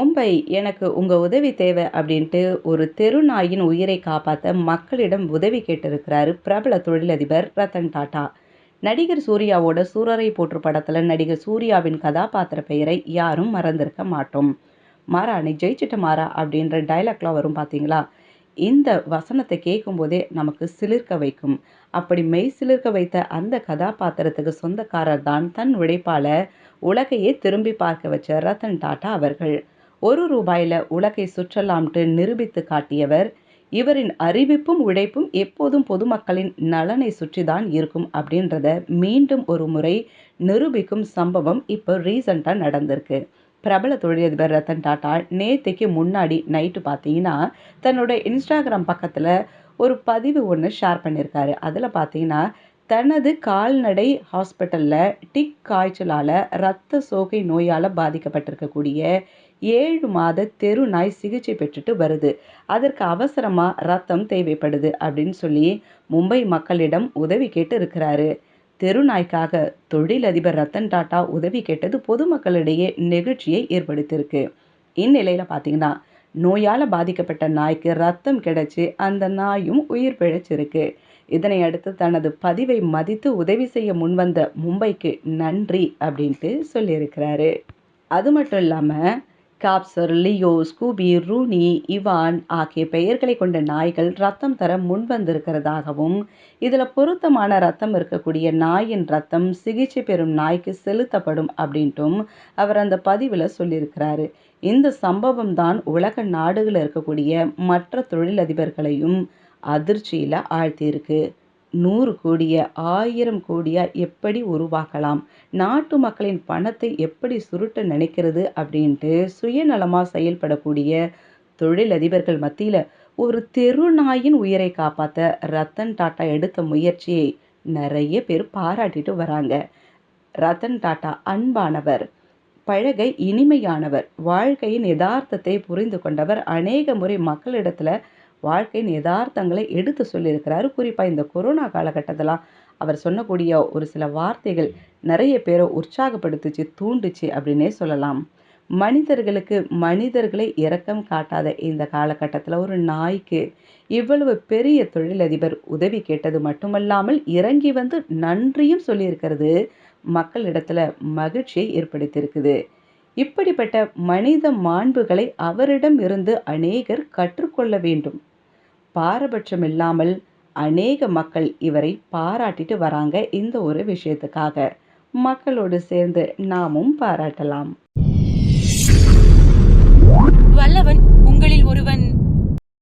மும்பை எனக்கு உங்கள் உதவி தேவை அப்படின்ட்டு ஒரு தெரு நாயின் உயிரை காப்பாற்ற மக்களிடம் உதவி கேட்டிருக்கிறாரு பிரபல தொழிலதிபர் ரத்தன் டாட்டா. நடிகர் சூர்யாவோட சூரரை போற்று படத்தில் நடிகர் சூர்யாவின் கதாபாத்திர பெயரை யாரும் மறந்திருக்க மாட்டோம். மாறா நீ ஜெயிச்சிட்ட மாறா அப்படின்ற டைலாக்லாம் வரும் பார்த்தீங்களா இந்த வசனத்தை கேட்கும்போதே நமக்கு சிலிர்க்க வைக்கும். அப்படி மெய் சிலிர்க்க வைத்த அந்த கதாபாத்திரத்துக்கு சொந்தக்காரர் தான் தன் உழைப்பால் உலகையே திரும்பி பார்க்க வச்ச ரத்தன் டாட்டா அவர்கள். ஒரு ரூபாயில உலகை சுற்றலாம்ட்டு நிரூபித்து காட்டியவர் இவரின் அறிவிப்பும் உழைப்பும் எப்போதும் பொதுமக்களின் நலனை சுற்றிதான் இருக்கும் அப்படின்றத மீண்டும் ஒரு முறை நிரூபிக்கும் சம்பவம் இப்போ ரீசண்டாக நடந்திருக்கு. பிரபல தொழிலதிபர் ரத்தன் டாட்டா நேத்திக்கு முன்னாடி நைட்டு பார்த்தீங்கன்னா தன்னோட இன்ஸ்டாகிராம் பக்கத்தில் ஒரு பதிவு ஒன்று ஷேர் பண்ணியிருக்காரு அதில் பார்த்தீங்கன்னா தனது கால்நடை ஹாஸ்பிட்டலில் டிக் காய்ச்சலால் இரத்த சோகை நோயால் பாதிக்கப்பட்டிருக்கக்கூடிய ஏழு மாத தெரு நாய் சிகிச்சை பெற்றுட்டு வருது. அதற்கு அவசரமாக ரத்தம் தேவைப்படுது அப்படின்னு சொல்லி மும்பை மக்களிடம் உதவி கேட்டு இருக்கிறாரு தெருநாய்க்காக தொழிலதிபர் ரத்தன் டாட்டா உதவி கேட்டது பொதுமக்களிடையே நெகிழ்ச்சியை ஏற்படுத்தியிருக்கு. இந்நிலையில் பார்த்தீங்கன்னா நோயால் பாதிக்கப்பட்ட நாய்க்கு ரத்தம் கிடைச்சி அந்த நாயும் உயிர் பிழைச்சிருக்கு. இதனை அடுத்து தனது பதிவை மதித்து உதவி செய்ய முன்வந்த மும்பைக்கு நன்றி அப்படின்ட்டு சொல்லியிருக்கிறாரு. அது மட்டும் இல்லாமல் Casper Leo Scooby Rooney Ivan ஆகிய பெயர்களை கொண்ட நாய்கள் ரத்தம் தர முன்வந்திருக்கிறதாகவும் இதில் பொருத்தமான ரத்தம் இருக்கக்கூடிய நாயின் ரத்தம் சிகிச்சை பெறும் நாய்க்கு செலுத்தப்படும் அப்படின்ட்டும் அவர் அந்த பதிவில் சொல்லியிருக்கிறாரு. இந்த சம்பவம் தான் உலக நாடுகளில் இருக்கக்கூடிய மற்ற தொழிலதிபர்களையும் அதிர்ச்சியில் ஆழ்த்தியிருக்கு. நூறு கோடிய ஆயிரம் கோடியா எப்படி உருவாக்கலாம்? நாட்டு மக்களின் பணத்தை எப்படி சுருட்ட நினைக்கிறது அப்படின்ட்டு சுயநலமாக செயல்படக்கூடிய தொழிலதிபர்கள் மத்தியில் ஒரு தெரு நாயின் உயிரை காப்பாற்ற ரத்தன் டாட்டா எடுத்த முயற்சியை நிறைய பேர் பாராட்டிட்டு வராங்க. ரத்தன் டாட்டா அன்பானவர் பழகை இனிமையானவர் வாழ்க்கையின் யதார்த்தத்தை புரிந்து கொண்டவர் அநேக முறை மக்களிடத்தில் வாழ்க்கையின் யதார்த்தங்களை எடுத்து சொல்லியிருக்கிறாரு. குறிப்பாக இந்த கொரோனா காலகட்டத்திலாம் அவர் சொன்னக்கூடிய ஒரு சில வார்த்தைகள் நிறைய பேரை உற்சாகப்படுத்துச்சு தூண்டுச்சு அப்படின்னே சொல்லலாம். மனிதர்களுக்கு மனிதர்களை இரக்கம் காட்டாத இந்த காலகட்டத்தில் ஒரு நாய்க்கு இவ்வளவு பெரிய தொழிலதிபர் உதவி கேட்டது மட்டுமல்லாமல் இறங்கி வந்து நன்றியும் சொல்லியிருக்கிறது மக்களிடத்தில் மகிழ்ச்சியை ஏற்படுத்தியிருக்குது. இப்படிப்பட்ட மனித மாண்புகளை அவரிடம் இருந்து அநேகர் கற்றுக்கொள்ள வேண்டும். பாரபட்சம் இல்லாமல் அநேக மக்கள் இவரை பாராட்டிட்டு வராங்க இந்த ஒரு விஷயத்துக்காக. மக்களோடு சேர்ந்து நாமும் பாராட்டலாம். வல்லவன் உங்களில் ஒருவன்.